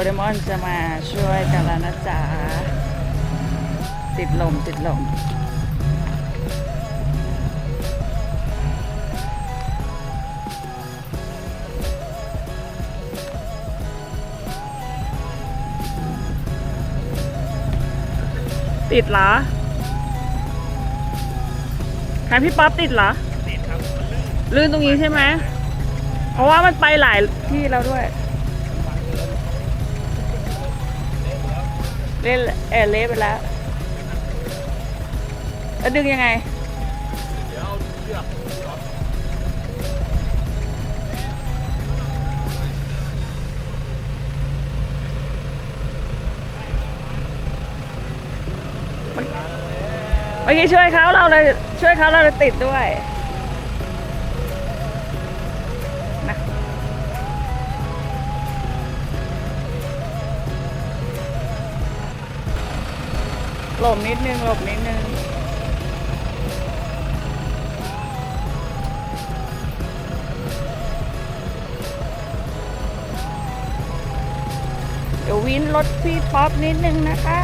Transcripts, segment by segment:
ดเรมอนจะมาช่วยกันแล้วนะจ๊ะ ติดลมติดลมติดเหรอใครพี่ป๊อปติดเหรอ ติดครับมันลื่นลื่นตรงนี้ใช่ไหม เพราะว่ามันไปหลายที่แล้วด้วย เล่นเออเละไปแล้วแล้วดึงยังไง เดี๋ยวเอาเชือกล็อกเมื่อกี้ช่วยเขาเราเลยช่วยเขาเราเลยติดด้วย หลบนิดนึงหลบนิดนึงเดี๋ยววินรถพี่ป๊อปนิดนึงนะคะ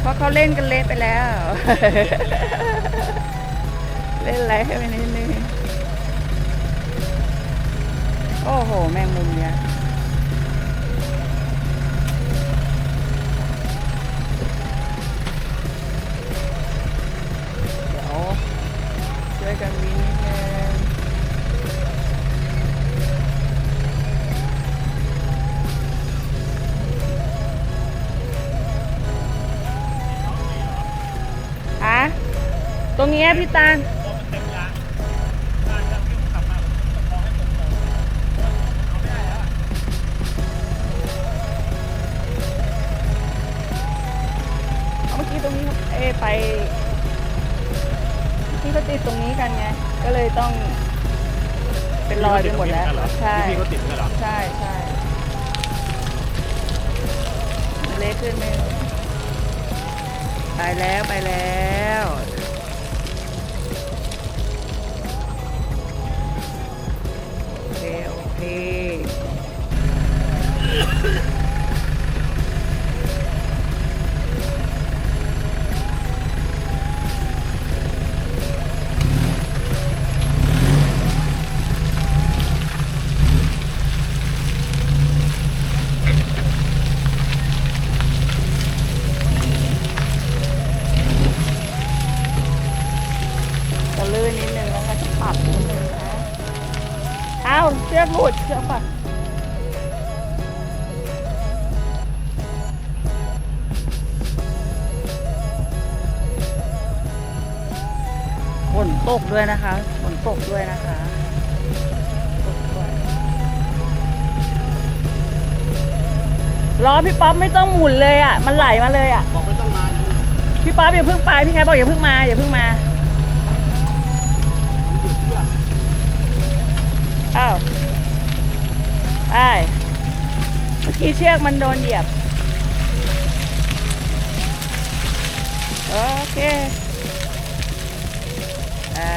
เพราะเขาเล่นกันเละไปแล้ว เล่นอะไรให้ไปนิดนึงโอ้โห แมงมุมเนี่ย อะเอาเมื่อกี้ตรงนี้เอยไปเมื่อกี้เขาติดตรงนี้กันไง ก็เลยต้อง เป็นรอยไปหมดแล้ว ใช่พี่ก็ติดกันเหรอ ใช่ใช่มันเละขึ้นไหมไปแล้วไปแล้ว อ้าวเชือกหลุดเชือกปัดฝนตกด้วยนะคะฝนตกด้วยนะคะตกด้วยล้อพี่ป๊อปไม่ต้องหมุนเลยอะ มันไหลมาเลยอะ บอกไม่ต้องมานะพี่ป๊อปอย่าเพิ่งไป พี่แคทบอกอย่าเพิ่งมาอย่าเพิ่งมา อ้าวไปเมื่อกี้เชือกมันโดนเหยียบ โอเค ได้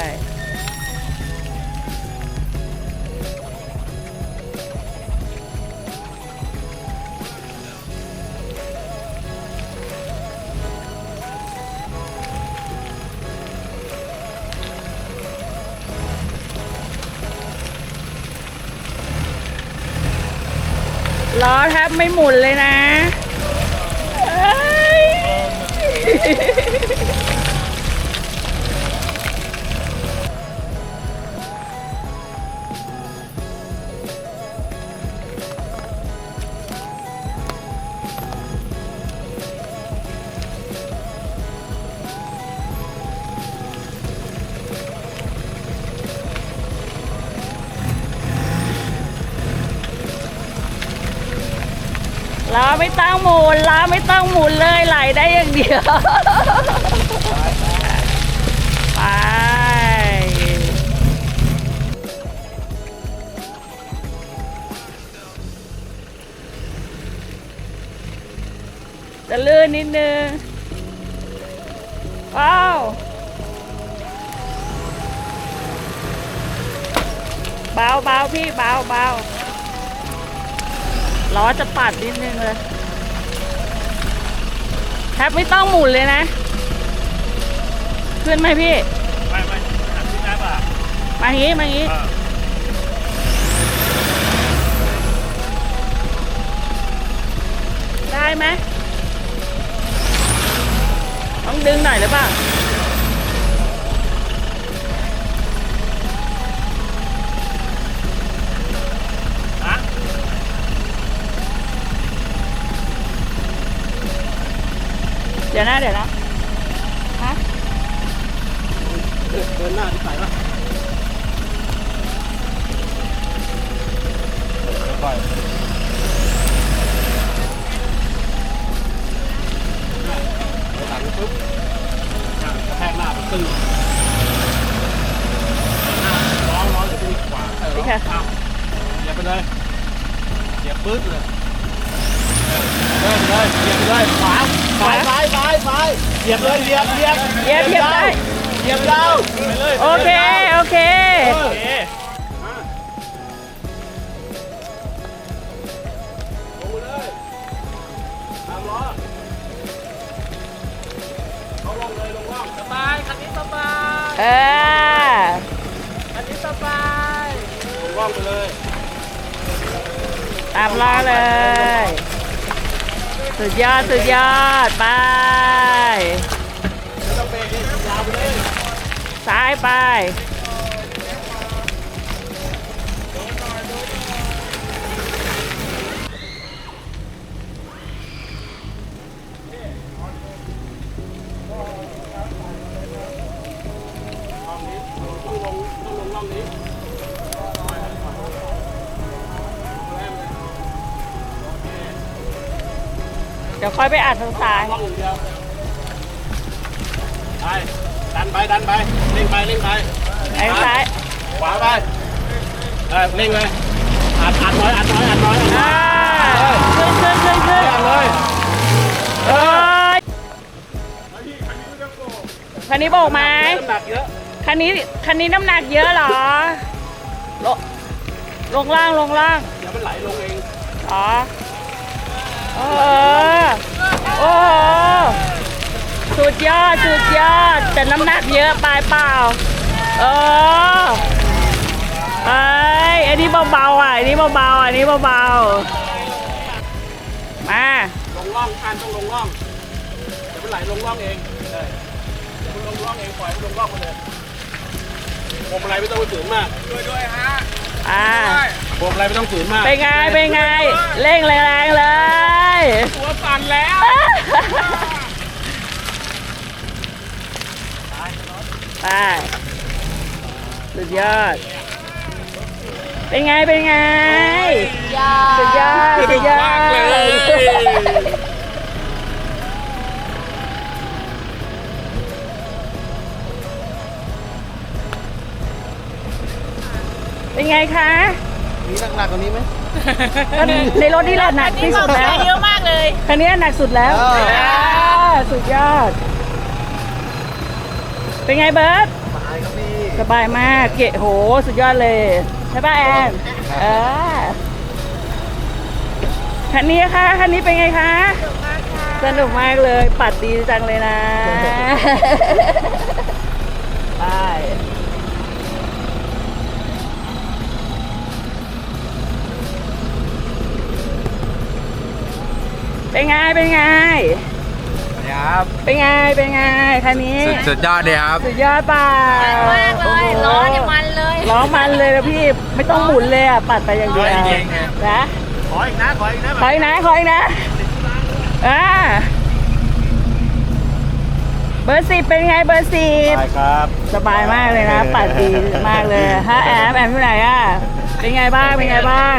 ล้อแทบไม่หมุนเลยนะ ล้อไม่ต้องหมุนล้อไม่ต้องหมุนเลยไหลได้อย่างเดียว ไป จะลื่นนิดนึง ว้าวเบาเบาพี่เบาเบา ล้อจะปัดนิดนึงเลยแทบไม่ต้องหมุนเลยนะ ขึ้นไหมพี่ ไม่ไม่หันที่ได้ป่ะมางี้มางี้ เออได้ไหมต้องดึงหน่อยหรือเปล่า ดี๋ยวนะเดี๋ยวนะฮะเดินหน้าที่ไหนวะค่อยไปตังปุ๊บอะกระแทกหน้ามันตึ้งหน้าร้องร้องอยู่ที่ขวาเออร้องอ้าวเหยียบไปเลยเหยียบปึ๊ดเลย เดินเลยเหยียบเลยขวาซ้ายซ้ายซ้ายซ้ายเหยียบเลยเหยียบเหยียบเหยียบเหยียบได้ เหยียบยาไปเลยโอเค โอเค โอเคลงมาเลยตามล้อเขาลงเลยลงล่างสบายคันนี้สบายเออคันนี้สบายลงล่างไปเลย ตามล้อเลย สุดยอด สุดยอด ไป ซ้ายไป ลงนี้ลงล่องนี้ ดี๋ยวค่อยไปอัดทางซ้ายล่องอย่างเดียวไปดันไปดันไปเร่งไปเร่งไปทางซ้ายขวาไปเออเร่งเลยอัดอัดน้อยอัดน้อยอัดน้อยอัดน้ออ่ายขึ้นขึ้นขึ้นขึ้นอัดเลยเอ้ยคันนี้โบกไหมน้ำหนักเยอะคันนี้คันนี้น้ำหนักเยอะเหรอลงลงล่างลงล่างเดี๋ยวมันไหลลงเอง อ๋อ เออโอ้โหสุดยอดสุดยอดแต่น้ำหนักเยอะไปเปล่าเออเอ้ยอันนี้เบาๆอะอันนี้เบาๆอะอันนี้เบาๆมาลงร่องคันต้องลงร่องเดี๋ยวมันไหลลงร่องเองเออเดี๋ยวมันลงร่องเองปล่อยมันลงร่องไปเลยพวงมาลัยไม่ต้องไปฝืนมากด้วยด้วยฮะอ่าพวงมาลัยไม่ต้องฝืนมากเป็นไงเป็นไงเร่งแรงๆเลย ตัวสั่นแล้วไปสุดยอด เป็นไง เป็นไง สุดยอด สุดยอดมากเลยเป็นไงคะ มีหนักๆกว่านี้ไหมในรถนี่แหละหนักที่สุดแล้วเยอะมากเลยคันนี้หนักสุดแล้วเอออ่าสุดยอด เป็นไงเบิร์ตตายครับพี่สบายมากเกะโหสุดยอดเลยใช่ป่ะแอนเออคันนี้คะคันนี้เป็นไงคะสนุกมากเลยปัดดีจังเลยนะไป เป็นไง เป็นไง ครับเป็นไง เป็นไงคันนี้ สุดสุดยอดเลยครับ สุดยอดเปล่ามันมากเลยโโหล้อเนี่ยมันเลยล้อมันเลยนะพี่ ไม่ต้องหมุนเลยอะ ปัดไปอย่างเดียวล้อจริงๆไง นะขออีกนะ ขออีกนะคอยนะคอยนะอ่าเบอร์สิบเป็นไงเบอร์สิบไปครับ สบายมากเลยนะ ปัดดีมากเลยฮะแอมแอมที่ไหนอะ เป็นไงบ้าง เป็นไงบ้าง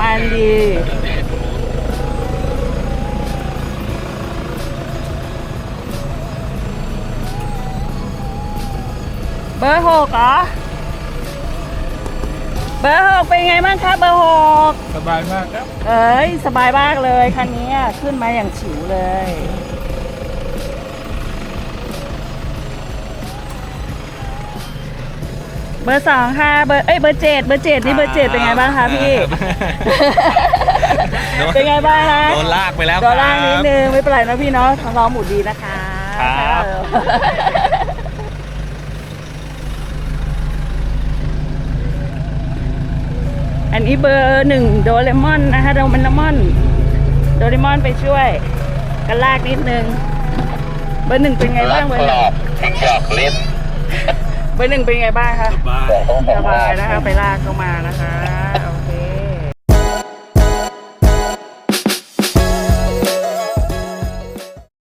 มันดี เบอร์หกเหรอ เบอร์หกเป็นไงบ้างคะเบอร์หกสบายมากครับ เอ้ย สบายมากเลยคันนี้อะขึ้นมาอย่างฉิวเลย เบบอร์สองค่ะเบอร์เอ้ยเบอร์เจ็ดเบอร์เจ็ดนี่เบอร์เจ็ดเป็นไงบ้างคะพี่เป็นไงบ้างคะโดนลากไปแล้วโดนล่างนิดนึงไม่เป็นไรนะพี่เนาะท้องร้องหมูดีนะคะครับ อันนี้เบอร์หนึ่งโดเรมอนนะคะโดเรมอนโดเรมอนไปช่วยกันลากนิดนึง เบอร์หนึ่งเป็นไงบ้างเบอร์หนึ่งทิ้งหยอกเล่นเบอร์หนึ่งเป็นไงบ้างคะบ้าสบายนะคะไปลากเข้ามานะคะโอเค